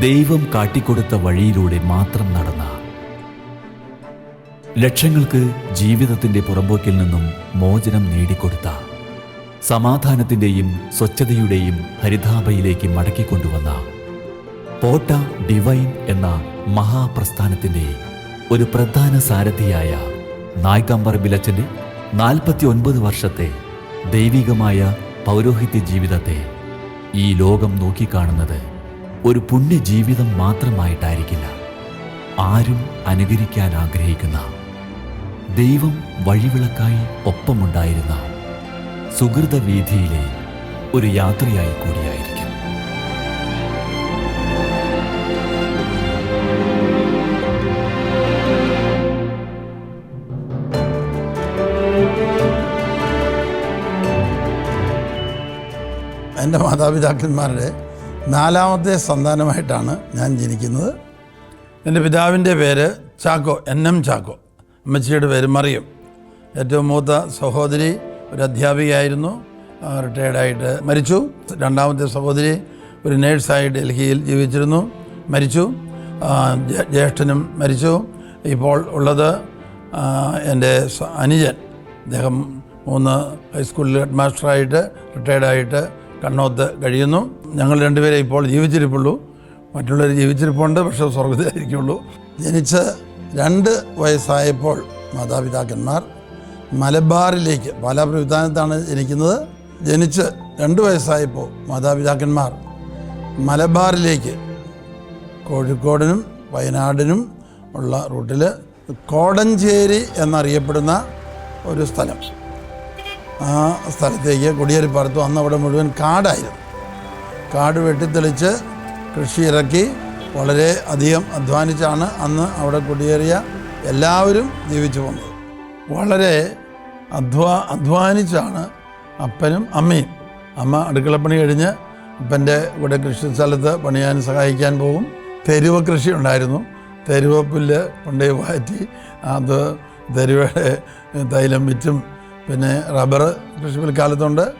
ദൈവം കാട്ടിക്കൊടുത്ത വഴിയിലൂടെ മാത്രം നടന്ന. ലക്ഷങ്ങൾക്ക് ജീവിതത്തിന്റെ പുറമ്പോക്കിൽ നിന്നും മോചനം നേടിക്കൊടുത്ത സമാധാനത്തിന്റെയും സ്വച്ഛതയുടെയും ഹരിതാഭയിലേക്ക് മടക്കിക്കൊണ്ടുവന്ന പോട്ട ഡിവൈൻ എന്ന മഹാപ്രസ്ഥാനത്തിന്റെ ഒരു പ്രധാന സാരഥിയായ നായ്ക്കാമ്പർ ബിലച്ചന്റെ നാൽപ്പത്തി ഒൻപത് വർഷത്തെ ദൈവികമായ പൗരോഹിത്യ ജീവിതത്തെ ഈ ലോകം നോക്കിക്കാണുന്നത് ഒരു പുണ്യജീവിതം മാത്രമായിട്ടായിരിക്കില്ല. ആരും അനുകരിക്കാൻ ആഗ്രഹിക്കുന്ന ദൈവം വഴിവിളക്കായി ഒപ്പമുണ്ടായിരുന്ന സുഹൃത വീഥിയിലെ ഒരു യാത്രയായി കൂടിയായിരിക്കും. എന്റെ മാതാപിതാക്കന്മാരുടെ നാലാമത്തെ സന്താനമായിട്ടാണ് ഞാൻ ജനിക്കുന്നത്. എന്റെ പിതാവിന്റെ പേര് ചാക്കോ എൻ എം ചാക്കോ. അമ്മച്ചിയുടെ പേര് മറിയം. ഏറ്റവും മൂത്ത സഹോദരി ഒരു അധ്യാപികയായിരുന്നു. റിട്ടയർഡായിട്ട് മരിച്ചു. രണ്ടാമത്തെ സഹോദരി ഒരു നേഴ്സായി ഡൽഹിയിൽ ജീവിച്ചിരുന്നു. മരിച്ചു. ജ്യേഷ്ഠനും മരിച്ചു. ഇപ്പോൾ ഉള്ളത് എന്റെ അനുജൻ. അദ്ദേഹം മൂന്ന് ഹൈസ്കൂളിൽ ഹെഡ് മാസ്റ്ററായിട്ട് റിട്ടയർഡായിട്ട് കണ്ണോത്ത് കഴിയുന്നു. ഞങ്ങൾ രണ്ടുപേരെ ഇപ്പോൾ ജീവിച്ചിരിപ്പുള്ളൂ. മറ്റുള്ളവർ ജീവിച്ചിരിപ്പുണ്ട് പക്ഷേ സ്വർഗത്തിലായിരിക്കുള്ളൂ. ജനിച്ച് രണ്ട് വയസ്സായപ്പോൾ മാതാപിതാക്കന്മാർ മലബാറിലേക്ക് പാലാപ്രവിധാനത്താണ് ജനിക്കുന്നത്. ജനിച്ച് രണ്ട് വയസ്സായപ്പോൾ മാതാപിതാക്കന്മാർ മലബാറിലേക്ക് കോഴിക്കോടിനും വയനാടിനും ഉള്ള റൂട്ടിൽ കോടഞ്ചേരി എന്നറിയപ്പെടുന്ന ഒരു സ്ഥലം. ആ സ്ഥലത്തേക്ക് പാർത്തു അന്ന് അവിടെ മുഴുവൻ കാടായിരുന്നു. കാട് വെട്ടിത്തെളിച്ച് കൃഷി ഇറക്കി വളരെ അധികം അധ്വാനിച്ചാണ് അന്ന് അവിടെ കുടിയേറിയ എല്ലാവരും ജീവിച്ചു പോകുന്നത്. വളരെ അധ്വാ അധ്വാനിച്ചാണ് അപ്പനും അമ്മയും. അമ്മ അടുക്കളപ്പണി കഴിഞ്ഞ് അപ്പന്റെ കൂടെ കൃഷി സ്ഥലത്ത് പണിയാൻ സഹായിക്കാൻ പോകും. തെരുവ കൃഷി ഉണ്ടായിരുന്നു. തെരുവ പുല്ല് കൊണ്ടുപോയി വാറ്റി. അത് തെരുവയുടെ തൈലം വിറ്റും പിന്നെ റബ്ബർ കൃഷി പിൽക്കാലത്തുണ്ട്.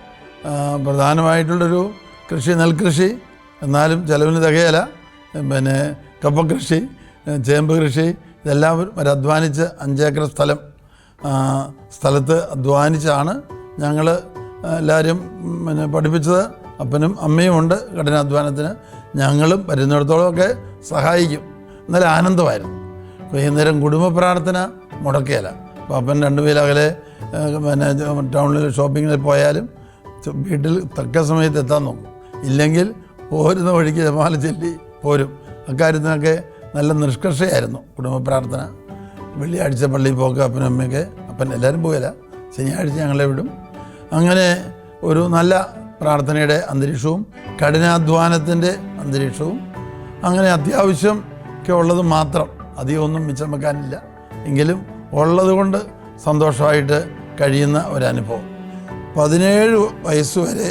പ്രധാനമായിട്ടുള്ളൊരു കൃഷി നെൽകൃഷി എന്നാലും ചിലവിന് തികയല. പിന്നെ കപ്പകൃഷി ചേമ്പ് കൃഷി ഇതെല്ലാം ഒരു അധ്വാനിച്ച് അഞ്ചേക്കർ സ്ഥലം. സ്ഥലത്ത് അധ്വാനിച്ചാണ് ഞങ്ങൾ എല്ലാവരും പിന്നെ പഠിപ്പിച്ചത്. അപ്പനും അമ്മയും ഉണ്ട് കഠിനാധ്വാനത്തിന്. ഞങ്ങളും വരുന്നിടത്തോളമൊക്കെ സഹായിക്കും. എന്നാലും ആനന്ദമായിരുന്നു. വൈകുന്നേരം കുടുംബ പ്രാർത്ഥന മുടക്കിയല്ല. അപ്പം അപ്പൻ രണ്ടുപേരകലെ പിന്നെ ടൗണിൽ ഷോപ്പിങ്ങിൽ പോയാലും വീട്ടിൽ തക്ക സമയത്ത് എത്താൻ നോക്കും. ഇല്ലെങ്കിൽ പോരുന്ന വഴിക്ക് ജമാല ചൊല്ലി പോരും. അക്കാര്യത്തിനൊക്കെ നല്ല നിഷ്കർഷയായിരുന്നു കുടുംബ പ്രാർത്ഥന. വെള്ളിയാഴ്ച പള്ളിയിൽ പോക്ക് അപ്പനും അമ്മയൊക്കെ അപ്പൻ എല്ലാവരും പോയില്ല ശനിയാഴ്ച ഞങ്ങളെ വിടും. അങ്ങനെ ഒരു നല്ല പ്രാർത്ഥനയുടെ അന്തരീക്ഷവും കഠിനാധ്വാനത്തിന്റെ അന്തരീക്ഷവും അങ്ങനെ അത്യാവശ്യം ഒക്കെ ഉള്ളത് മാത്രം. അധികമൊന്നും മിച്ചം വെക്കാനില്ല എങ്കിലും ഉള്ളത് കൊണ്ട് സന്തോഷമായിട്ട് കഴിയുന്ന ഒരനുഭവം. പതിനേഴ് വയസ്സ് വരെ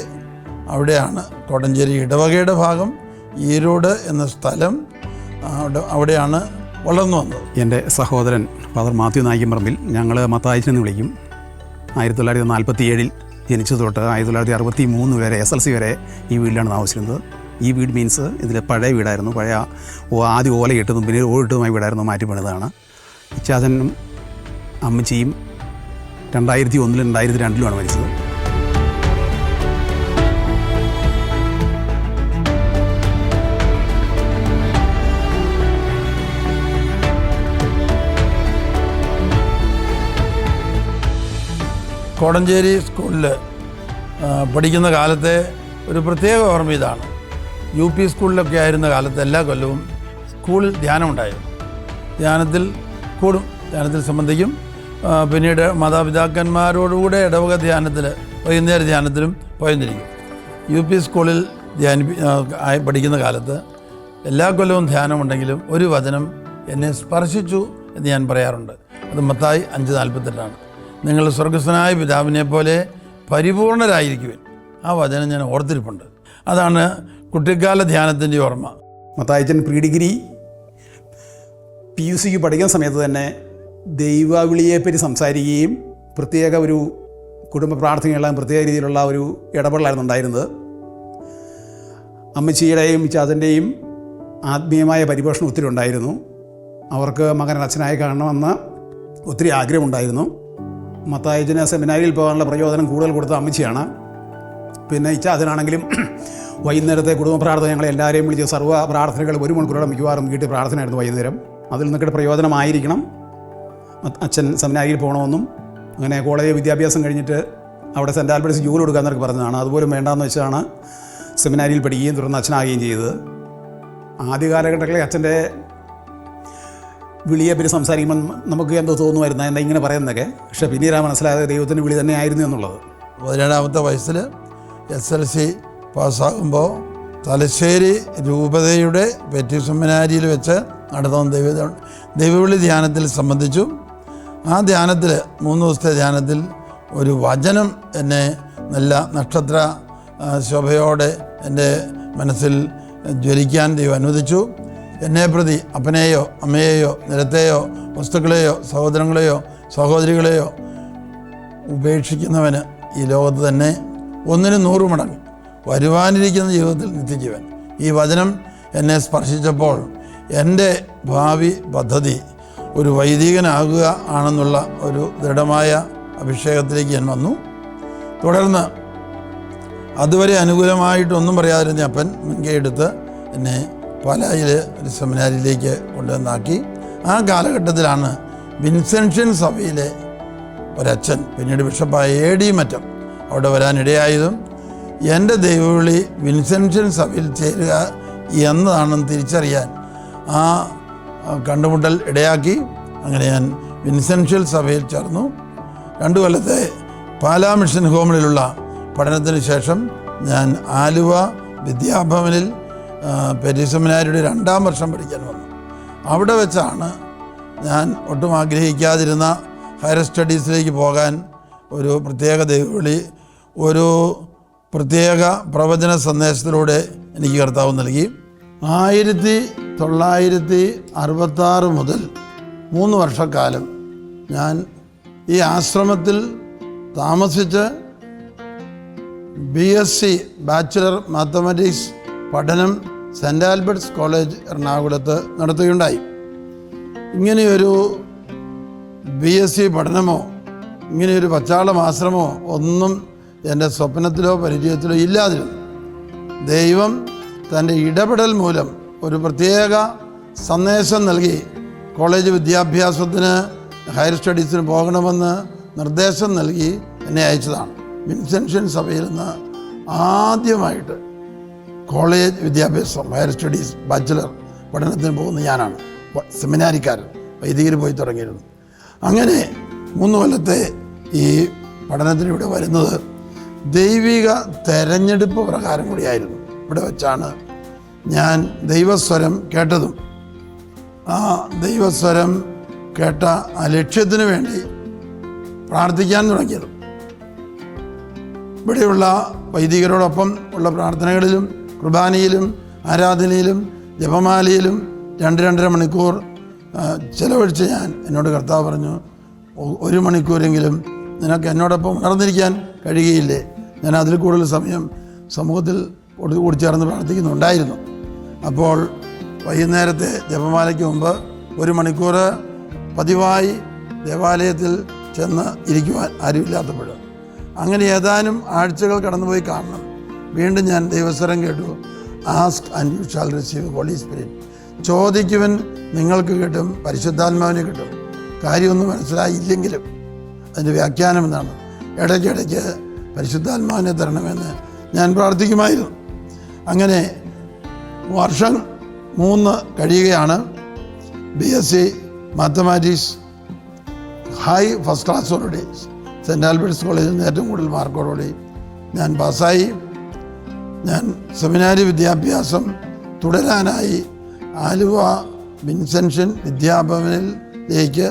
അവിടെയാണ് കോട്ടഞ്ചേരി ഇടവകയുടെ ഭാഗം ഈരോട് എന്ന സ്ഥലം അവിടെയാണ് വളർന്നു വന്നത്. എന്റെ സഹോദരൻ ഫാദർ മാത്യു നായിക്കമ്പറമ്പിൽ ഞങ്ങൾ മത്തായിച്ചെന്ന് വിളിക്കും. ആയിരത്തി തൊള്ളായിരത്തി നാൽപ്പത്തി ഏഴിൽ ജനിച്ചു തൊട്ട് ആയിരത്തി തൊള്ളായിരത്തി അറുപത്തി മൂന്ന് വരെ എസ് എൽ സി വരെ ഈ വീട്ടിലാണ് താമസിക്കുന്നത് ഈ വീട് മീൻസ് ഇതിൽ പഴയ വീടായിരുന്നു. പഴയ ആദ്യം ഓല കിട്ടുന്നു പിന്നെ ഓട്ടുമായി വീടായിരുന്നു മാറ്റി പണിതാണ് ഇച്ചാച്ചനും അമ്മച്ചിയും രണ്ടായിരത്തി ഒന്നിലും രണ്ടായിരത്തി രണ്ടിലുമാണ് മരിച്ചത്. കോടഞ്ചേരി സ്കൂളിൽ പഠിക്കുന്ന കാലത്തെ ഒരു പ്രത്യേക ഓർമ്മ ഇതാണ്. യു പി സ്കൂളിലൊക്കെ ആയിരുന്ന കാലത്ത് എല്ലാ കൊല്ലവും സ്കൂളിൽ ധ്യാനമുണ്ടായിരുന്നു. ധ്യാനത്തിൽ കൂടും ധ്യാനത്തിൽ സംബന്ധിക്കും. പിന്നീട് മാതാപിതാക്കന്മാരോടുകൂടെ ഇടവക ധ്യാനത്തിൽ വൈകുന്നേര ധ്യാനത്തിലും പോയെന്നിരിക്കും യു പി സ്കൂളിൽ ധ്യാനിപ്പി ആയി പഠിക്കുന്ന കാലത്ത് എല്ലാ കൊല്ലവും ധ്യാനമുണ്ടെങ്കിലും ഒരു വചനം എന്നെ സ്പർശിച്ചു എന്ന് ഞാൻ പറയാറുണ്ട്. അത് മത്തായി അഞ്ച് നാൽപ്പത്തെട്ടാണ്. നിങ്ങൾ സ്വർഗസ്വനായ പിതാവിനെ പോലെ പരിപൂർണരായിരിക്കുവിൻ. ആ വചനം ഞാൻ ഓർത്തിരിപ്പുണ്ട്. അതാണ് കുട്ടിക്കാല ധ്യാനത്തിന്റെ ഓർമ്മ. മത്തായച്ചൻ പ്രീ ഡിഗ്രി പി യു സിക്ക് പഠിക്കുന്ന സമയത്ത് തന്നെ ദൈവവിളിയെപ്പറ്റി സംസാരിക്കുകയും പ്രത്യേക ഒരു കുടുംബ പ്രാർത്ഥനയുള്ള പ്രത്യേക രീതിയിലുള്ള ഒരു ഇടപെടലായിരുന്നു ഉണ്ടായിരുന്നത്. അമ്മച്ചിയുടെയും ചാതന്റെയും ആത്മീയമായ പരിപോഷണം ഒത്തിരി ഉണ്ടായിരുന്നു. അവർക്ക് മകൻ അച്ഛനായി കാണണമെന്ന് ഒത്തിരി ആഗ്രഹമുണ്ടായിരുന്നു. മത്തായജന സെമിനാരിയിൽ പോകാനുള്ള പ്രചോദനം കൂടുതൽ കൊടുത്ത അമ്മച്ചിയാണ്. പിന്നെ ഇച്ച അതിനാണെങ്കിലും വൈകുന്നേരത്തെ കുടുംബ പ്രാർത്ഥന ഞങ്ങൾ എല്ലാവരെയും വിളിച്ച് സർവ പ്രാർത്ഥനകൾ ഒരു മണിക്കൂറോളം മിക്കവാറും വീട്ടിൽ പ്രാർത്ഥനയായിരുന്നു വൈകുന്നേരം. അതിൽ നിന്നൊക്കെ പ്രയോജനമായിരിക്കണം. അച്ഛൻ സെമിനാരിയിൽ പോകണമെന്നും അങ്ങനെ കോളേജ് വിദ്യാഭ്യാസം കഴിഞ്ഞിട്ട് അവിടെ സെന്റ് ആൽബർട്ട്സ് ജോലി കൊടുക്കാമെന്നൊക്കെ പറഞ്ഞതാണ്. അതുപോലും വേണ്ടാന്ന് വെച്ചാണ് സെമിനാരിയിൽ പഠിക്കുകയും തുടർന്ന് അച്ഛനാകുകയും ചെയ്തത്. ആദ്യ കാലഘട്ടങ്ങളിൽ അച്ഛന്റെ വിളിയെ പിന്നെ സംസാരിക്കുമ്പോൾ നമുക്ക് എന്തോ തോന്നുമായിരുന്നു എന്താ ഇങ്ങനെ പറയുന്നതൊക്കെ. പക്ഷേ പിന്നീട് മനസ്സിലായത് ദൈവത്തിന്റെ വിളി തന്നെ ആയിരുന്നു എന്നുള്ളത്. പതിനേഴാമത്തെ വയസ്സിൽ എസ് എൽ സി പാസ്സാകുമ്പോൾ തലശ്ശേരി രൂപതയുടെ പെറ്റി സെമിനാരിയിൽ വെച്ച് നടത്തുന്ന ദൈവ ദൈവവിളി ധ്യാനത്തിൽ സംബന്ധിച്ചു. ആ ധ്യാനത്തിൽ മൂന്ന് ദിവസത്തെ ധ്യാനത്തിൽ ഒരു വചനം എന്നെ നല്ല നക്ഷത്ര ശോഭയോടെ എന്റെ മനസ്സിൽ ജ്വലിക്കാൻ ദൈവം അനുവദിച്ചു. എന്നെ പ്രതി അപ്പനെയോ അമ്മയെയോ നിരത്തെയോ വസ്തുക്കളെയോ സഹോദരങ്ങളെയോ സഹോദരികളെയോ ഉപേക്ഷിക്കുന്നവന് ഈ ലോകത്ത് തന്നെ ഒന്നിന് നൂറ് മടങ്ങ് വരുവാനിരിക്കുന്ന ജീവിതത്തിൽ നിത്യജീവൻ. ഈ വചനം എന്നെ സ്പർശിച്ചപ്പോൾ എന്റെ ഭാവി പദ്ധതി ഒരു വൈദികനാകുക ആണെന്നുള്ള ഒരു ദൃഢമായ അഭിഷേകത്തിലേക്ക് ഞാൻ വന്നു. തുടർന്ന് അതുവരെ അനുകൂലമായിട്ടൊന്നും പറയാതിരുന്ന അപ്പൻ മുൻകൈ എടുത്ത് എന്നെ പാലായിൽ ഒരു സെമിനാരിയിലേക്ക് കൊണ്ടുവന്നാക്കി. ആ കാലഘട്ടത്തിലാണ് വിൻസെൻഷ്യൻ സഭയിലെ ഒരച്ഛൻ പിന്നീട് ബിഷപ്പായ എ ഡി മറ്റം അവിടെ വരാനിടയായതും എന്റെ ദൈവവിളി വിൻസെൻഷ്യൻ സഭയിൽ ചേരുക എന്നതാണെന്ന് തിരിച്ചറിയാൻ ആ ആ, കണ്ടുമുട്ടൽ ഇടയാക്കി. അങ്ങനെ ഞാൻ വിൻസെൻഷ്യൽ സഭയിൽ ചേർന്നു. രണ്ടു കൊല്ലത്തെ പാലാ മിഷൻ ഹോമിലുള്ള പഠനത്തിന് ശേഷം ഞാൻ ആലുവ വിദ്യാഭവനിൽ ആ, സെമിനാരിയുടെ രണ്ടാം വർഷം പഠിക്കാൻ വന്നു. അവിടെ വെച്ചാണ് ഞാൻ ഒട്ടും ആഗ്രഹിക്കാതിരുന്ന ഹയർ സ്റ്റഡീസിലേക്ക് പോകാൻ ഒരു പ്രത്യേക ദൈവവിളി ഒരു പ്രത്യേക പ്രവചന സന്ദേശത്തിലൂടെ എനിക്ക് കർത്താവ് നൽകി. ആയിരത്തി തൊള്ളായിരത്തി അറുപത്താറ് മുതൽ മൂന്ന് വർഷക്കാലം ഞാൻ ഈ ആശ്രമത്തിൽ താമസിച്ച് B S C bachelor mathematics പഠനം സെന്റ് ആൽബർട്ട്സ് കോളേജ് എറണാകുളത്ത് നടത്തുകയുണ്ടായി. ഇങ്ങനെയൊരു ബി എസ് സി പഠനമോ ഇങ്ങനെയൊരു പച്ചാളം ആശ്രമമോ ഒന്നും എന്റെ സ്വപ്നത്തിലോ പരിചയത്തിലോ ഇല്ലാതിരുന്നു. ദൈവം തന്റെ ഇടപെടൽ മൂലം ഒരു പ്രത്യേക സന്ദേശം നൽകി കോളേജ് വിദ്യാഭ്യാസത്തിന് ഹയർ സ്റ്റഡീസിന് പോകണമെന്ന് നിർദ്ദേശം നൽകി എന്നെ അയച്ചതാണ്. വിൻസെൻഷൻ സഭയിൽ നിന്ന് ആദ്യമായിട്ട് കോളേജ് വിദ്യാഭ്യാസം ഹയർ സ്റ്റഡീസ് ബാച്ചിലർ പഠനത്തിന് പോകുന്ന ഞാനാണ്. സെമിനാരിക്കാരൻ വൈദികർ പോയി തുടങ്ങിയിരുന്നു. അങ്ങനെ മൂന്ന് കൊല്ലത്തെ ഈ പഠനത്തിന് ഇവിടെ വരുന്നത് ദൈവിക തെരഞ്ഞെടുപ്പ് പ്രകാരം കൂടിയായിരുന്നു. ഇവിടെ വെച്ചാണ് ഞാൻ ദൈവസ്വരം കേട്ടതും ആ ദൈവസ്വരം കേട്ട ആ ലക്ഷ്യത്തിന് വേണ്ടി പ്രാർത്ഥിക്കാൻ തുടങ്ങിയതും. ഇവിടെയുള്ള വൈദികരോടൊപ്പം ഉള്ള പ്രാർത്ഥനകളിലും കുർബാനയിലും ആരാധനയിലും ജപമാലയിലും രണ്ട് രണ്ടര മണിക്കൂർ ചിലവഴിച്ച് ഞാൻ എന്നോട് കർത്താവ് പറഞ്ഞു ഒരു മണിക്കൂരെങ്കിലും നിനക്ക് എന്നോടൊപ്പം ഉണർന്നിരിക്കാൻ കഴിയുകയില്ലേ? ഞാൻ അതിൽ കൂടുതൽ സമയം സമൂഹത്തിൽ കൂടി ചേർന്ന് പ്രാർത്ഥിക്കുന്നുണ്ടായിരുന്നു. അപ്പോൾ വൈകുന്നേരത്തെ ജപമാലയ്ക്ക് മുമ്പ് ഒരു മണിക്കൂർ പതിവായി ദേവാലയത്തിൽ ചെന്ന് ഇരിക്കുവാൻ ആരുമില്ലാത്തപ്പോൾ. അങ്ങനെ ഏതാനും ആഴ്ചകൾ കടന്നുപോയി കാണണം. വീണ്ടും ഞാൻ ദൈവസ്വരം കേട്ടു. Ask and you shall receive holy spirit. ചോദിക്കുവൻ നിങ്ങൾക്ക് കിട്ടും പരിശുദ്ധാത്മാവിനെ കിട്ടും. കാര്യമൊന്നും മനസ്സിലായില്ലെങ്കിലും അതിന്റെ വ്യാഖ്യാനം എന്താണ്? ഇടയ്ക്കിടയ്ക്ക് പരിശുദ്ധാത്മാവിനെ തരണമെന്ന് ഞാൻ പ്രാർത്ഥിക്കുമായിരുന്നു. അങ്ങനെ വർഷം മൂന്ന് കഴിയുകയാണ്. B S C mathematics high first ക്ലാസ്സോടുകൂടി Saint Albert's കോളേജിൽ നിന്ന് ഏറ്റവും കൂടുതൽ മാർക്കോടുകൂടി ഞാൻ പാസ്സായി. ഞാൻ സെമിനാരി വിദ്യാഭ്യാസം തുടരാനായി ആലുവ വിൻസെൻഷൻ വിദ്യാഭവനിലേക്ക്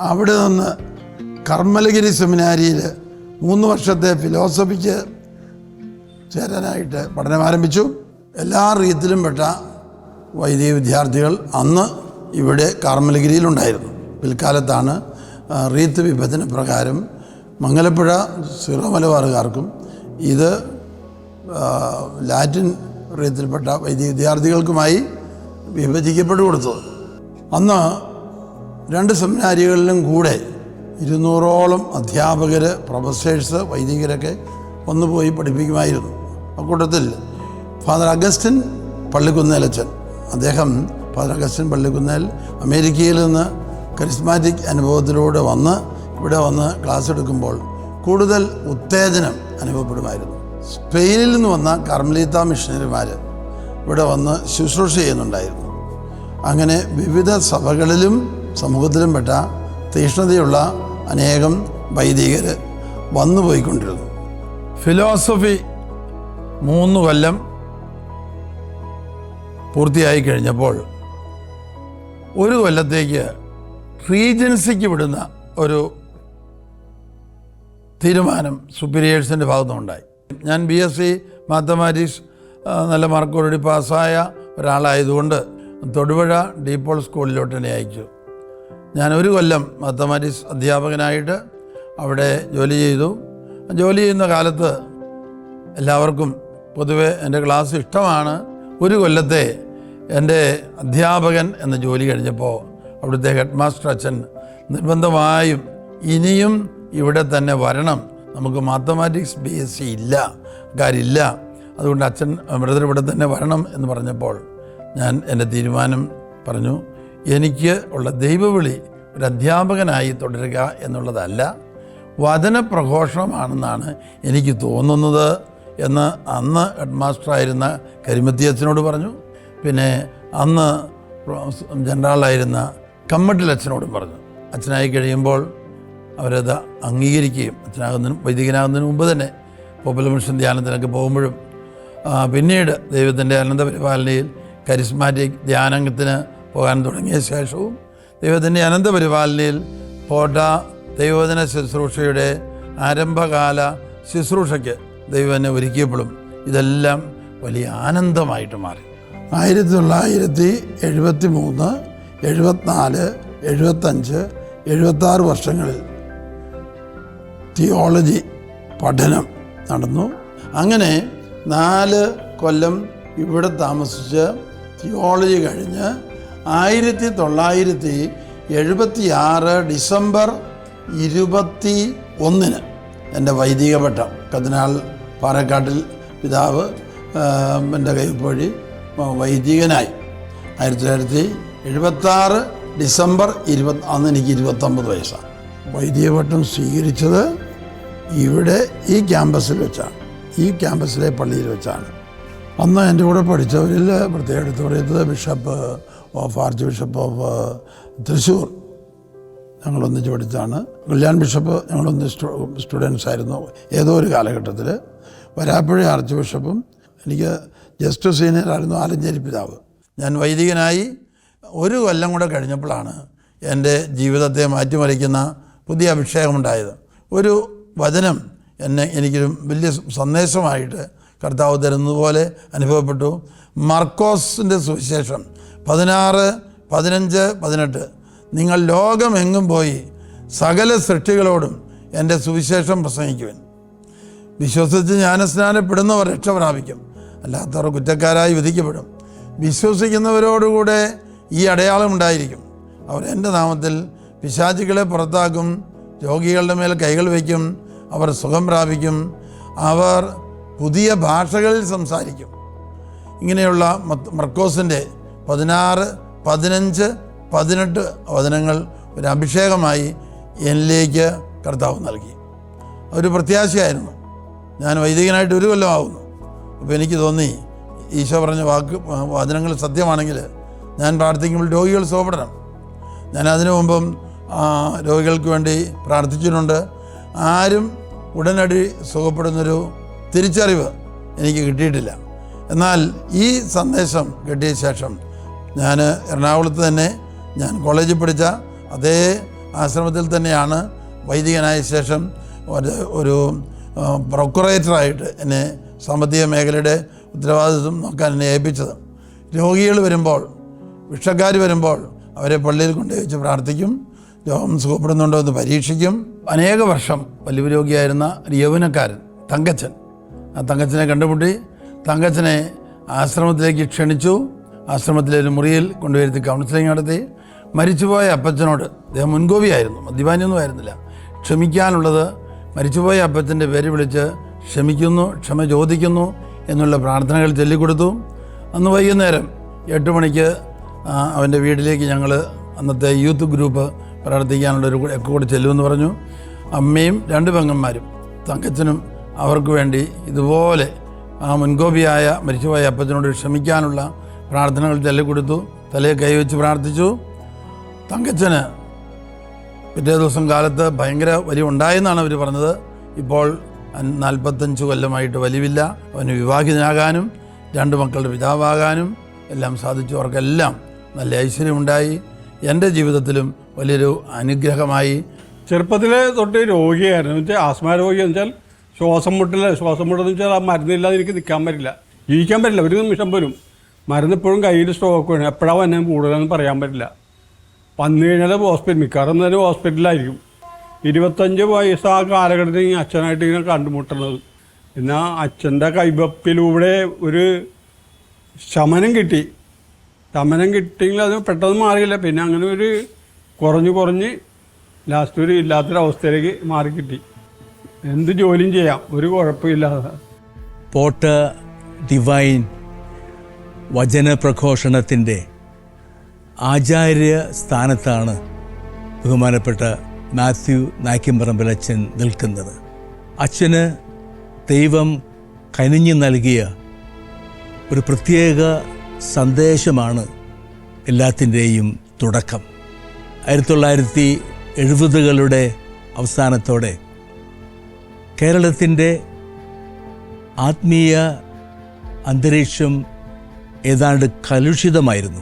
അവിടെ നിന്ന് കർമ്മലഗിരി സെമിനാരിയിൽ മൂന്ന് വർഷത്തെ ഫിലോസഫിക്ക് ചേരാനായിട്ട് പഠനം ആരംഭിച്ചു. എല്ലാ റീത്തിലും പെട്ട വൈദിക വിദ്യാർത്ഥികൾ അന്ന് ഇവിടെ കാർമലഗിരിയിലുണ്ടായിരുന്നു പിൽക്കാലത്താണ് റീത്ത് വിഭജന പ്രകാരം മംഗലപ്പുഴ സീറോ മലബാറുകാർക്കും ഇത് ലാറ്റിൻ റീത്തിൽപ്പെട്ട വൈദിക വിദ്യാർത്ഥികൾക്കുമായി വിഭജിക്കപ്പെട്ടു കൊടുത്തത്. അന്ന് രണ്ട് സെമിനാരികളിലും കൂടെ ഇരുന്നൂറോളം അധ്യാപകർ പ്രൊഫസേഴ്സ് വൈദികരൊക്കെ വന്നുപോയി പഠിപ്പിക്കുമായിരുന്നു. അക്കൂട്ടത്തിൽ ഫാദർ അഗസ്റ്റിൻ പള്ളിക്കുന്നേലച്ചൻ. അദ്ദേഹം ഫാദർ അഗസ്റ്റിൻ പള്ളിക്കുന്നേൽ അമേരിക്കയിൽ നിന്ന് കരിസ്മാറ്റിക് അനുഭവത്തിലൂടെ വന്ന് ഇവിടെ വന്ന് ക്ലാസ് എടുക്കുമ്പോൾ കൂടുതൽ ഉത്തേജനം അനുഭവപ്പെടുമായിരുന്നു. സ്പെയിനിൽ നിന്ന് വന്ന കർമ്മലീത്ത മിഷനറിമാർ ഇവിടെ വന്ന് ശുശ്രൂഷ ചെയ്യുന്നുണ്ടായിരുന്നു. അങ്ങനെ വിവിധ സഭകളിലും സമൂഹത്തിലും പെട്ട തീഷ്ണതയുള്ള അനേകം വൈദികർ വന്നു പോയിക്കൊണ്ടിരുന്നു ഫിലോസഫി മൂന്ന് കൊല്ലം പൂർത്തിയായി കഴിഞ്ഞപ്പോൾ ഒരു കൊല്ലത്തേക്ക് റീജൻസിക്ക് വിടുന്ന ഒരു തീരുമാനം സുപ്പീരിയേഴ്സിന്റെ ഭാഗത്തുനിന്നുണ്ടായി. ഞാൻ ബി എസ് സി മാത്തമാറ്റിക്സ് നല്ല മാർക്കോടി പാസ്സായ ഒരാളായതുകൊണ്ട് തൊടുപുഴ ഡീപ്പോൾ സ്കൂളിലോട്ട് എന്നെ അയച്ചു. ഞാൻ ഒരു കൊല്ലം മാത്തമാറ്റിക്സ് അധ്യാപകനായിട്ട് അവിടെ ജോലി ചെയ്തു. ജോലി ചെയ്യുന്ന കാലത്ത് എല്ലാവർക്കും പൊതുവെ എന്റെ ക്ലാസ് ഇഷ്ടമാണ്. ഒരു കൊല്ലത്തെ എന്റെ അധ്യാപകൻ എന്ന ജോലി കഴിഞ്ഞപ്പോൾ അവിടുത്തെ ഹെഡ് മാസ്റ്റർ അച്ഛൻ നിർബന്ധമായും ഇനിയും ഇവിടെ തന്നെ വരണം. നമുക്ക് മാത്തമാറ്റിക്സ് ബി എസ് സി ഇല്ല കാര്യമില്ല. അതുകൊണ്ട് അച്ഛൻ ബ്രദർ ഇവിടെ തന്നെ വരണം എന്ന് പറഞ്ഞപ്പോൾ ഞാൻ എന്റെ തീരുമാനം പറഞ്ഞു. എനിക്ക് ഉള്ള ദൈവവിളി ഒരു അധ്യാപകനായി തുടരുക എന്നുള്ളതല്ല വചനപ്രഘോഷണമാണെന്നാണ് എനിക്ക് തോന്നുന്നത് എന്ന് അന്ന് ഹെഡ് മാസ്റ്ററായിരുന്ന കരിമത്തി അച്ഛനോട് പറഞ്ഞു. പിന്നെ അന്ന് ജനറലായിരുന്ന കമ്മട്ടിൽ അച്ഛനോടും പറഞ്ഞു. അച്ഛനായി കഴിയുമ്പോൾ അവരത് അംഗീകരിക്കുകയും അച്ഛനാകുന്നതിനും വൈദികനാകുന്നതിന് മുമ്പ് തന്നെ പോപ്പുലർ മിഷൻ ധ്യാനത്തിനൊക്കെ പോകുമ്പോഴും പിന്നീട് ദൈവത്തിന്റെ അനന്തപരിപാലനയിൽ കരിസ്മാറ്റിക് ധ്യാനത്തിന് പോകാൻ തുടങ്ങിയ ശേഷവും ദൈവത്തിന്റെ അനന്തപരിപാലനയിൽ പോട്ട ദൈവദിന ശുശ്രൂഷയുടെ ആരംഭകാല ശുശ്രൂഷയ്ക്ക് ദൈവം എന്നെ ഒരുക്കിയപ്പോഴും ഇതെല്ലാം വലിയ ആനന്ദമായിട്ട് മാറി. ആയിരത്തി തൊള്ളായിരത്തി എഴുപത്തി മൂന്ന് എഴുപത്തിനാല് എഴുപത്തഞ്ച് എഴുപത്താറ് വർഷങ്ങളിൽ തിയോളജി പഠനം നടന്നു. അങ്ങനെ നാല് കൊല്ലം ഇവിടെ താമസിച്ച് തിയോളജി കഴിഞ്ഞ് ആയിരത്തി തൊള്ളായിരത്തി എഴുപത്തി ആറ് ഡിസംബർ ഇരുപത്തി ഒന്നിന് എന്റെ വൈദിക പട്ടം കതിനാൾ പാറക്കാട്ടിൽ പിതാവ് എന്റെ കൈപ്പൊഴി വൈദികനായി. ആയിരത്തി തൊള്ളായിരത്തി എഴുപത്താറ് ഡിസംബർ ഇരുപത്തി അന്ന് എനിക്ക് ഇരുപത്തൊമ്പത് വയസ്സാണ് വൈദിക പട്ടം സ്വീകരിച്ചത് ഇവിടെ ഈ ക്യാമ്പസിൽ വെച്ചാണ്. ഈ ക്യാമ്പസിലെ പള്ളിയിൽ വെച്ചാണ്. അന്ന് എന്റെ കൂടെ പഠിച്ചവരിൽ പ്രത്യേകം എടുത്തു പറയുന്നത് bishop of archbishop of Thrissur ഞങ്ങളൊന്നിച്ച് പഠിച്ചാണ് കല്യാൺ ബിഷപ്പ് ഞങ്ങളൊന്ന് സ്റ്റുഡൻസ് ആയിരുന്നു. ഏതോ ഒരു കാലഘട്ടത്തിൽ. വരാപ്പുഴ ആർച്ച് ബിഷപ്പും എനിക്ക് ജസ്റ്റ് സീനിയറായിരുന്നു ആലഞ്ചേരി പിതാവ്. ഞാൻ വൈദികനായി ഒരു കൊല്ലം കൂടെ കഴിഞ്ഞപ്പോഴാണ് എന്റെ ജീവിതത്തെ മാറ്റിമറിക്കുന്ന പുതിയ അഭിഷേകമുണ്ടായത്. ഒരു വചനം എന്നെ എനിക്കൊരു വലിയ സന്ദേശമായിട്ട് കർത്താവ് തരുന്നതുപോലെ അനുഭവപ്പെട്ടു. മർക്കോസിന്റെ സുവിശേഷം പതിനാറ് പതിനഞ്ച് പതിനെട്ട്. നിങ്ങൾ ലോകമെങ്ങും പോയി സകല സൃഷ്ടികളോടും എന്റെ സുവിശേഷം പ്രസംഗിക്കുവാൻ. വിശ്വസിച്ച് ജ്ഞാനസ്നാനപ്പെടുന്നവർ രക്ഷ പ്രാപിക്കും അല്ലാത്തവർ കുറ്റക്കാരായി വിധിക്കപ്പെടും. വിശ്വസിക്കുന്നവരോടുകൂടെ ഈ അടയാളം ഉണ്ടായിരിക്കും. അവർ എന്റെ നാമത്തിൽ പിശാചികളെ പുറത്താക്കും രോഗികളുടെ മേൽ കൈകൾ വയ്ക്കും അവർ സുഖം പ്രാപിക്കും അവർ പുതിയ ഭാഷകളിൽ സംസാരിക്കും. ഇങ്ങനെയുള്ള മർക്കോസിന്റെ പതിനാറ് പതിനഞ്ച് പതിനെട്ട് വചനങ്ങൾ ഒരു അഭിഷേകമായി എന്നിലേക്ക് കർത്താവ് നൽകി. ഒരു പ്രത്യാശയായിരുന്നു. ഞാൻ വൈദികനായിട്ട് ഒരു കൊല്ലമാവുന്നു അപ്പോൾ എനിക്ക് തോന്നി ഈശോ പറഞ്ഞ വാക്ക് വചനങ്ങൾ സത്യമാണെങ്കിൽ ഞാൻ പ്രാർത്ഥിക്കുമ്പോൾ രോഗികൾ സുഖപ്പെടണം. ഞാൻ അതിനു മുമ്പും രോഗികൾക്ക് വേണ്ടി പ്രാർത്ഥിച്ചിട്ടുണ്ട്. ആരും ഉടനടി സുഖപ്പെടുന്നൊരു തിരിച്ചറിവ് എനിക്ക് കിട്ടിയിട്ടില്ല. എന്നാൽ ഈ സന്ദേശം കിട്ടിയ ശേഷം ഞാൻ എറണാകുളത്ത് തന്നെ ഞാൻ കോളേജിൽ പഠിച്ച അതേ ആശ്രമത്തിൽ തന്നെയാണ് വൈദികനായ ശേഷം ഒരു ഒരു പ്രൊക്കുറേറ്ററായിട്ട് എന്നെ സാമ്പത്തിക മേഖലയുടെ ഉത്തരവാദിത്വം നോക്കാൻ എന്നെ ഏൽപ്പിച്ചത്. രോഗികൾ വരുമ്പോൾ വിഷക്കാർ വരുമ്പോൾ അവരെ പള്ളിയിൽ കൊണ്ടുപോയി വെച്ച് പ്രാർത്ഥിക്കും. രോഗം സുഖപ്പെടുന്നുണ്ടോ എന്ന് പരീക്ഷിക്കും. അനേക വർഷം വലിയ രോഗിയായിരുന്ന ഒരു യൗവനക്കാരൻ തങ്കച്ചൻ. ആ തങ്കച്ചനെ കണ്ടുമുട്ടി തങ്കച്ചനെ ആശ്രമത്തിലേക്ക് ക്ഷണിച്ചു. ആശ്രമത്തിലെ ഒരു മുറിയിൽ കൊണ്ടുവരുത്തി കൗൺസിലിംഗ് നടത്തി. മരിച്ചുപോയ അപ്പച്ചനോട് അദ്ദേഹം മുൻകോപിയായിരുന്നു മദ്യപാനിയൊന്നും ആയിരുന്നില്ല. ക്ഷമിക്കാനുള്ളത് മരിച്ചുപോയ അപ്പച്ചന്റെ പേര് വിളിച്ച് ക്ഷമിക്കുന്നു ക്ഷമ ചോദിക്കുന്നു എന്നുള്ള പ്രാർത്ഥനകൾ ചൊല്ലിക്കൊടുത്തു. അന്ന് വൈകുന്നേരം എട്ട് മണിക്ക് അവന്റെ വീട്ടിലേക്ക് ഞങ്ങൾ അന്നത്തെ യൂത്ത് ഗ്രൂപ്പ് പ്രാർത്ഥിക്കാനുള്ള ഒരു കൂടെ ചെല്ലുമെന്ന് പറഞ്ഞു. അമ്മയും രണ്ട് പെങ്ങന്മാരും തങ്കച്ചനും അവർക്ക് വേണ്ടി ഇതുപോലെ ആ മുൻകോപിയായ മരിച്ചുപോയ അപ്പച്ചനോട് ക്ഷമിക്കാനുള്ള പ്രാർത്ഥനകൾ ചൊല്ലിക്കൊടുത്തു. തലയെ കൈവച്ച് പ്രാർത്ഥിച്ചു. തങ്കച്ചന് പിറ്റേ ദിവസം കാലത്ത് ഭയങ്കര വലിയ ഉണ്ടായെന്നാണ് അവർ പറഞ്ഞത്. ഇപ്പോൾ നാൽപ്പത്തഞ്ച് കൊല്ലമായിട്ട് വലിവില്ല. അവന് വിവാഹിതനാകാനും രണ്ട് മക്കളുടെ പിതാവാകാനും എല്ലാം സാധിച്ചു. അവർക്കെല്ലാം നല്ല ഐശ്വര്യമുണ്ടായി. എന്റെ ജീവിതത്തിലും വലിയൊരു അനുഗ്രഹമായി. ചെറുപ്പത്തിലെ തൊട്ട് രോഗിയായിരുന്നു. വെച്ചാൽ ആസ്മ രോഗി എന്ന് വെച്ചാൽ ശ്വാസം മുട്ടില്ല ശ്വാസം മുട്ടെന്ന് വെച്ചാൽ ആ മരുന്നില്ലാതെ എനിക്ക് നിൽക്കാൻ പറ്റില്ല. ജീവിക്കാൻ പറ്റില്ല. ഒരു നിമിഷം പോലും. മരുന്ന് ഇപ്പോഴും കയ്യിൽ സ്റ്റോക്ക് വേണം എപ്പോഴാണ് വന്നാൽ കൂടുതലെന്ന് പറയാൻ പറ്റില്ല. വന്നു കഴിഞ്ഞാൽ ഹോസ്പിറ്റൽ മിക്കവാറും തന്നെ ഹോസ്പിറ്റലിലായിരിക്കും ഇരുപത്തഞ്ച് വയസ്സ് ആ കാലഘട്ടത്തിൽ ഈ അച്ഛനായിട്ട് ഇങ്ങനെ കണ്ടുമുട്ടുന്നത്. എന്നാൽ അച്ഛന്റെ കൈവപ്പിലൂടെ ഒരു ശമനം കിട്ടി. ശമനം കിട്ടിയെങ്കിൽ അത് പെട്ടെന്ന് മാറിയില്ല. പിന്നെ അങ്ങനെ ഒരു കുറഞ്ഞ് കുറഞ്ഞ് ലാസ്റ്റ് ഒരു ഇല്ലാത്തൊരവസ്ഥയിലേക്ക് മാറി കിട്ടി. എന്ത് ജോലിയും ചെയ്യാം. ഒരു കുഴപ്പമില്ലാതെ. പോട്ട് ഡിവൈൻ വചനപ്രഘോഷണത്തിന്റെ ആചാര്യ സ്ഥാനത്താണ് ബഹുമാനപ്പെട്ട മാത്യു നായ്ക്കമ്പറമ്പിലച്ഛൻ നിൽക്കുന്നത്. അച്ഛന് ദൈവം കനിഞ്ഞു നൽകിയ ഒരു പ്രത്യേക സന്ദേശമാണ് എല്ലാത്തിന്റെയും തുടക്കം. ആയിരത്തി തൊള്ളായിരത്തി എഴുപതുകളുടെ അവസാനത്തോടെ കേരളത്തിന്റെ ആത്മീയ അന്തരീക്ഷം ഏതാണ്ട് കലുഷിതമായിരുന്നു.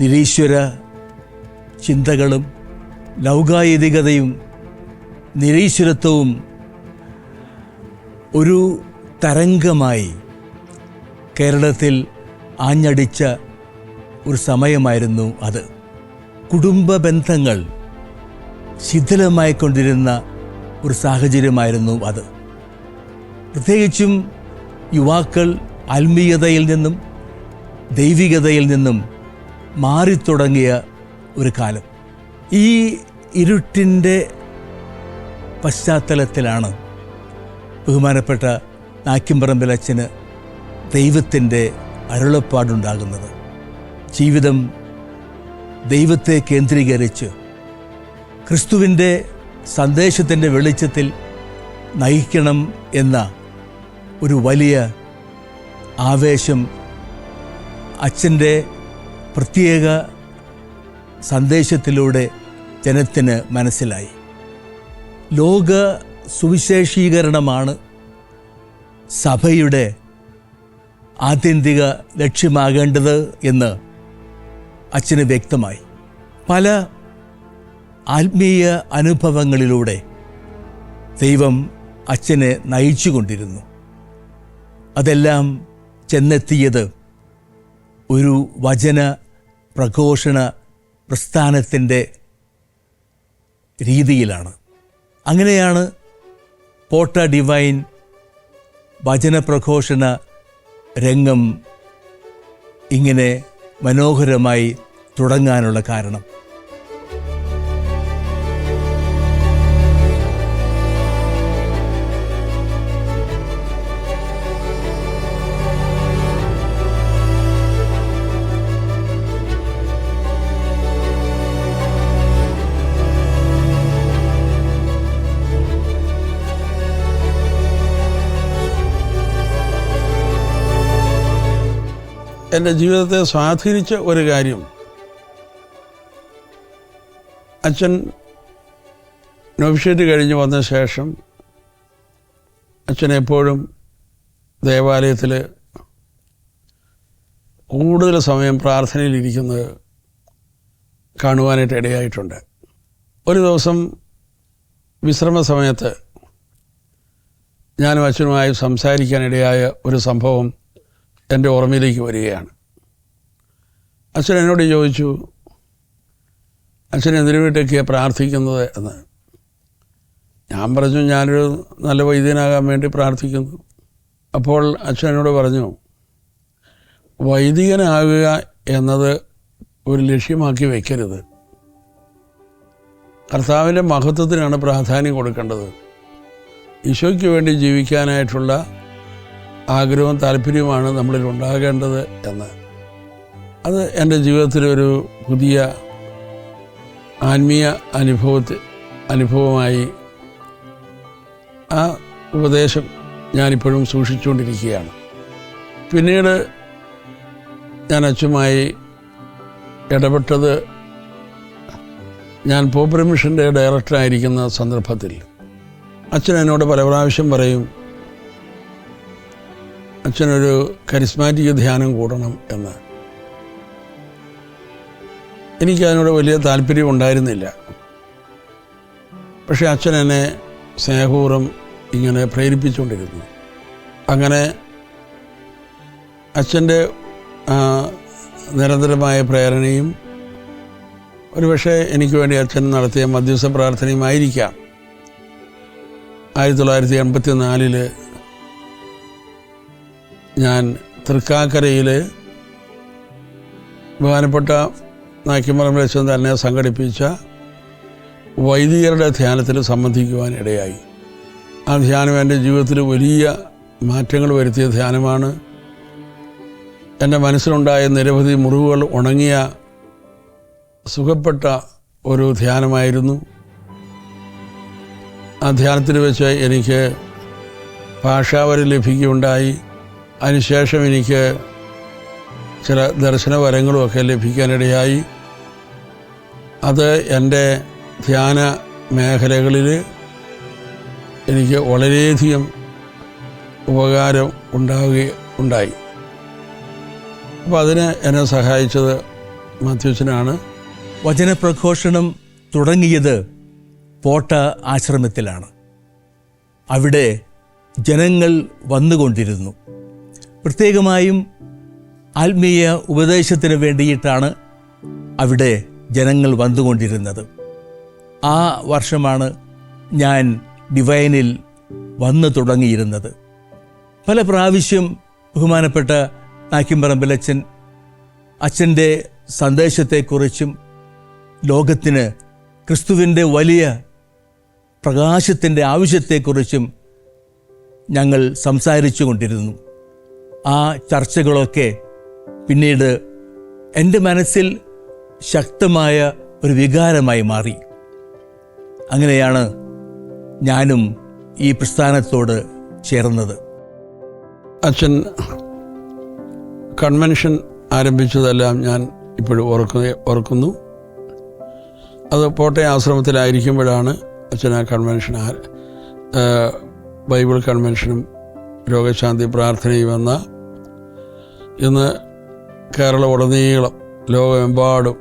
നിരീശ്വര ചിന്തകളും ലൗകായതികതയും നിരീശ്വരത്വവും ഒരു തരംഗമായി കേരളത്തിൽ ആഞ്ഞടിച്ച ഒരു സമയമായിരുന്നു അത്. കുടുംബ ബന്ധങ്ങൾ ശിഥിലമായിക്കൊണ്ടിരുന്ന ഒരു സാഹചര്യമായിരുന്നു അത്. പ്രത്യേകിച്ചും യുവാക്കൾ ആത്മീയതയിൽ നിന്നും ദൈവികതയിൽ നിന്നും മാറിത്തുടങ്ങിയ ഒരു കാലം. ഈ ഇരുട്ടിന്റെ പശ്ചാത്തലത്തിലാണ് ബഹുമാനപ്പെട്ട നാക്കിമ്പറമ്പിൽ അച്ഛന് ദൈവത്തിന്റെ അരുളപ്പാടുണ്ടാകുന്നത്. ജീവിതം ദൈവത്തെ കേന്ദ്രീകരിച്ച് ക്രിസ്തുവിന്റെ സന്ദേശത്തിന്റെ വെളിച്ചത്തിൽ നയിക്കണം എന്ന ഒരു വലിയ ആവേശം അച്ഛന്റെ പ്രത്യേക സന്ദേശത്തിലൂടെ ജനത്തിന് മനസ്സിലായി. ലോക സുവിശേഷീകരണമാണ് സഭയുടെ ആത്യന്തിക ലക്ഷ്യമാകേണ്ടത് എന്ന് അച്ഛന് വ്യക്തമായി. പല ആത്മീയ അനുഭവങ്ങളിലൂടെ ദൈവം അച്ഛനെ നയിച്ചുകൊണ്ടിരുന്നു. അതെല്ലാം ചെന്നെത്തിയത് ഒരു വചന പ്രഘോഷണ പ്രസ്ഥാനത്തിന്റെ രീതിയിലാണ്. അങ്ങനെയാണ് പോട്ട ഡിവൈൻ വചനപ്രഘോഷണ രംഗം ഇങ്ങനെ മനോഹരമായി തുടങ്ങാനുള്ള കാരണം. എന്റെ ജീവിതത്തെ സ്വാധീനിച്ച ഒരു കാര്യം. അച്ഛൻ നോഫിഷ്യറ്റ് കഴിഞ്ഞ് വന്ന ശേഷം അച്ഛൻ എപ്പോഴും ദേവാലയത്തിൽ കൂടുതൽ സമയം പ്രാർത്ഥനയിലിരിക്കുന്നത് കാണുവാനായിട്ട് ഇടയായിട്ടുണ്ട്. ഒരു ദിവസം വിശ്രമ സമയത്ത് ഞാനും അച്ഛനുമായി സംസാരിക്കാനിടയായ ഒരു സംഭവം എന്റെ ഓർമ്മയിലേക്ക് വരികയാണ്. അച്ഛൻ എന്നോട് ചോദിച്ചു അച്ഛൻ എന്തിനു വേണ്ടിയൊക്കെയാണ് പ്രാർത്ഥിക്കുന്നത്? എന്ന്. ഞാൻ പറഞ്ഞു ഞാനൊരു നല്ല വൈദ്യനാകാൻ വേണ്ടി പ്രാർത്ഥിക്കുന്നു. അപ്പോൾ അച്ഛൻ എന്നോട് പറഞ്ഞു വൈദികനാകുക എന്നത് ഒരു ലക്ഷ്യമാക്കി വയ്ക്കരുത് കർത്താവിന്റെ മഹത്വത്തിനാണ് പ്രാധാന്യം കൊടുക്കേണ്ടത്. ഈശോയ്ക്ക് വേണ്ടി ജീവിക്കാനായിട്ടുള്ള ആഗ്രഹവും താല്പര്യവുമാണ് നമ്മളിൽ ഉണ്ടാകേണ്ടത് എന്ന്. അത് എന്റെ ജീവിതത്തിലൊരു പുതിയ ആത്മീയ അനുഭവത്തിൽ അനുഭവമായി ആ ഉപദേശം ഞാനിപ്പോഴും സൂക്ഷിച്ചുകൊണ്ടിരിക്കുകയാണ്. പിന്നീട് ഞാൻ അച്ഛമായി ഇടപെട്ടത് ഞാൻ പോപ്പുലർ മിഷന്റെ ഡയറക്ടറായിരിക്കുന്ന സന്ദർഭത്തിൽ. അച്ഛൻ എന്നോട് പല പ്രാവശ്യം പറയും അച്ഛനൊരു കരിസ്മാറ്റിക് ധ്യാനം കൂടണം എന്ന്. എനിക്ക് അതിനോട് വലിയ താല്പര്യം ഉണ്ടായിരുന്നില്ല പക്ഷേ അച്ഛൻ എന്നെ സ്നേഹപൂർവം ഇങ്ങനെ പ്രേരിപ്പിച്ചുകൊണ്ടിരുന്നു. അങ്ങനെ അച്ഛന്റെ നിരന്തരമായ പ്രേരണയും ഒരുപക്ഷെ എനിക്ക് വേണ്ടി അച്ഛൻ നടത്തിയ മധ്യസ്ഥ പ്രാർത്ഥനയുമായിരിക്കാം. ആയിരത്തി തൊള്ളായിരത്തി എൺപത്തി നാലിൽ ഞാൻ തൃക്കാക്കരയിലെ ബഹുമാനപ്പെട്ട നായ്ക്കുമറമ്പിൽ അച്ഛൻ തന്നെ സംഘടിപ്പിച്ച വൈദികരുടെ ധ്യാനത്തിൽ സംബന്ധിക്കുവാൻ ഇടയായി. ആ ധ്യാനം എന്റെ ജീവിതത്തിൽ വലിയ മാറ്റങ്ങൾ വരുത്തിയ ധ്യാനമാണ്. എന്റെ മനസ്സിലുണ്ടായ നിരവധി മുറിവുകൾ ഉണങ്ങിയ സുഖപ്പെട്ട ഒരു ധ്യാനമായിരുന്നു. ആ ധ്യാനത്തിൽ വെച്ച് എനിക്ക് ഭാഷാവരി ലഭിക്കുകയുണ്ടായി. അതിനുശേഷം എനിക്ക് ചില ദർശനവരങ്ങളുമൊക്കെ ലഭിക്കാനിടയായി. അത് എന്റെ ധ്യാന മേഖലകളിൽ എനിക്ക് വളരെയധികം ഉപകാരം ഉണ്ടാവുക ഉണ്ടായി. അപ്പോൾ അതിന് എന്നെ സഹായിച്ചത് മാത്യൂസിനാണ്. വചനപ്രഘോഷണം തുടങ്ങിയത് പോട്ട ആശ്രമത്തിലാണ്. അവിടെ ജനങ്ങൾ വന്നുകൊണ്ടിരുന്നു. പ്രത്യേകമായും ആത്മീയ ഉപദേശത്തിന് വേണ്ടിയിട്ടാണ് അവിടെ ജനങ്ങൾ വന്നുകൊണ്ടിരുന്നത്. ആ വർഷമാണ് ഞാൻ ഡിവൈനിൽ വന്നു തുടങ്ങിയിരുന്നത്. പല പ്രാവശ്യം ബഹുമാനപ്പെട്ട നാക്കിമ്പറമ്പിലച്ഛൻ അച്ഛന്റെ സന്ദേശത്തെക്കുറിച്ചും ലോകത്തിന് ക്രിസ്തുവിന്റെ വലിയ പ്രകാശത്തിന്റെ ആവശ്യത്തെക്കുറിച്ചും ഞങ്ങൾ സംസാരിച്ചു കൊണ്ടിരുന്നു. ആ ചർച്ചകളൊക്കെ പിന്നീട് എന്റെ മനസ്സിൽ ശക്തമായ ഒരു വികാരമായി മാറി. അങ്ങനെയാണ് ഞാനും ഈ പ്രസ്ഥാനത്തോട് ചേർന്നത്. അച്ഛൻ കൺവെൻഷൻ ആരംഭിച്ചതെല്ലാം ഞാൻ ഇപ്പോഴും ഓർക്ക ഓർക്കുന്നു. അത് കോട്ടയം ആശ്രമത്തിലായിരിക്കുമ്പോഴാണ് അച്ഛൻ ആ കൺവെൻഷൻ ബൈബിൾ കൺവെൻഷനും രോഗശാന്തി പ്രാർത്ഥനയും എന്ന ഇന്ന് കേരള ഉടനീളം ലോകമെമ്പാടും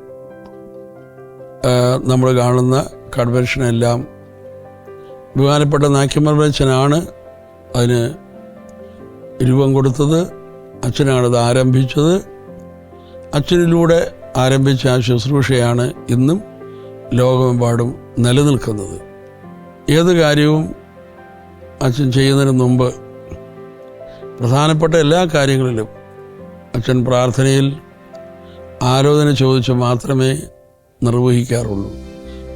നമ്മൾ കാണുന്ന കൺവെൻഷനെല്ലാം ബഹുമാനപ്പെട്ട നാക്യമർവച്ചനാണ് അതിന് രൂപം കൊടുത്തത് അച്ഛനാണത് ആരംഭിച്ചത്. അച്ഛനിലൂടെ ആരംഭിച്ച ആ ശുശ്രൂഷയാണ് ഇന്നും ലോകമെമ്പാടും നിലനിൽക്കുന്നത്. ഏത് കാര്യവും അച്ഛൻ ചെയ്യുന്നതിന് മുമ്പ് പ്രധാനപ്പെട്ട എല്ലാ കാര്യങ്ങളിലും അച്ഛൻ പ്രാർത്ഥനയിൽ ആലോചന ചോദിച്ച് മാത്രമേ നിർവഹിക്കാറുള്ളൂ.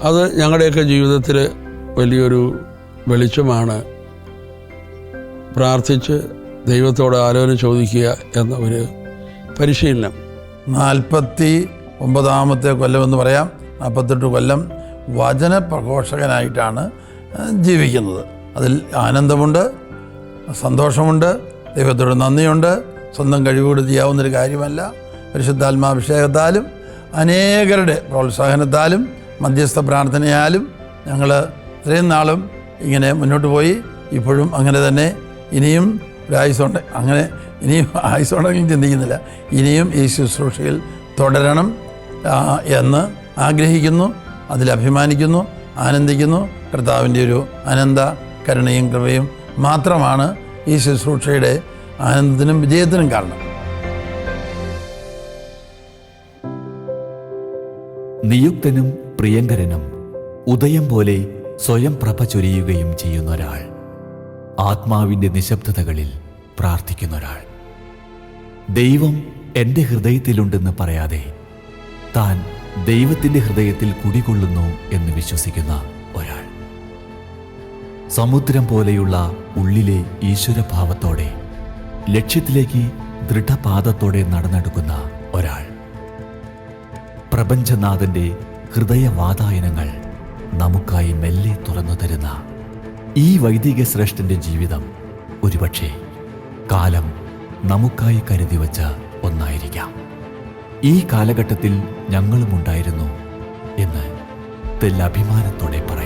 അത് ഞങ്ങളുടെയൊക്കെ ജീവിതത്തിൽ വലിയൊരു വെളിച്ചമാണ്. പ്രാർത്ഥിച്ച് ദൈവത്തോട് ആലോചന ചോദിക്കുക എന്ന ഒരു പരിശീലനം. നാൽപ്പത്തി ഒമ്പതാമത്തെ കൊല്ലം എന്ന് പറയാം. നാൽപ്പത്തെട്ട് കൊല്ലം വചന പ്രഘോഷകനായിട്ടാണ് ജീവിക്കുന്നത്. അതിൽ ആനന്ദമുണ്ട് സന്തോഷമുണ്ട് ദൈവത്തോട് നന്ദിയുണ്ട്. സ്വന്തം കഴിവുകൂടി ചെയ്യാവുന്നൊരു കാര്യമല്ല. പരിശുദ്ധാത്മാഭിഷേകത്താലും അനേകരുടെ പ്രോത്സാഹനത്താലും മധ്യസ്ഥ പ്രാർത്ഥനയാലും ഞങ്ങൾ ഇത്രയും നാളും ഇങ്ങനെ മുന്നോട്ട് പോയി. ഇപ്പോഴും അങ്ങനെ തന്നെ. ഇനിയും ഒരായുസുണ്ട് അങ്ങനെ ഇനിയും ആയുസുണ്ടെങ്കിലും ചിന്തിക്കുന്നില്ല. ഇനിയും ഈ ശുശ്രൂഷയിൽ തുടരണം എന്ന് ആഗ്രഹിക്കുന്നു അതിൽ അഭിമാനിക്കുന്നു ആനന്ദിക്കുന്നു. കർത്താവിന്റെ ഒരു അനന്ത കരുണയും കൃപയും മാത്രമാണ് ഈ ശുശ്രൂഷയുടെ ആനന്ദത്തിനും വിജയത്തിനും കാരണം. നിയുക്തനും പ്രിയങ്കരനും ഉദയം പോലെ സ്വയം പ്രഭ ചൊരിയുകയും ചെയ്യുന്ന ഒരാൾ ആത്മാവിന്റെ നിശബ്ദതകളിൽ പ്രാർത്ഥിക്കുന്ന ഒരാൾ ദൈവം എന്റെ ഹൃദയത്തിലുണ്ടെന്ന് പറയാതെ താൻ ദൈവത്തിന്റെ ഹൃദയത്തിൽ കുടികൊള്ളുന്നു എന്ന് വിശ്വസിക്കുന്ന ഒരാൾ. സമുദ്രം പോലെയുള്ള ഉള്ളിലെ ഈശ്വരഭാവത്തോടെ ലക്ഷ്യത്തിലേക്ക് ദൃഢപാദത്തോടെ നടന്നെടുക്കുന്ന ഒരാൾ. പ്രപഞ്ചനാഥന്റെ ഹൃദയവാതായനങ്ങൾ നമുക്കായി മെല്ലെ തുറന്നു തരുന്ന ഈ വൈദിക ശ്രേഷ്ഠന്റെ ജീവിതം ഒരുപക്ഷെ കാലം നമുക്കായി കരുതി വച്ച ഒന്നായിരിക്കാം. ഈ കാലഘട്ടത്തിൽ ഞങ്ങളുമുണ്ടായിരുന്നു എന്ന് തെല്ലഭിമാനത്തോടെ പറയാം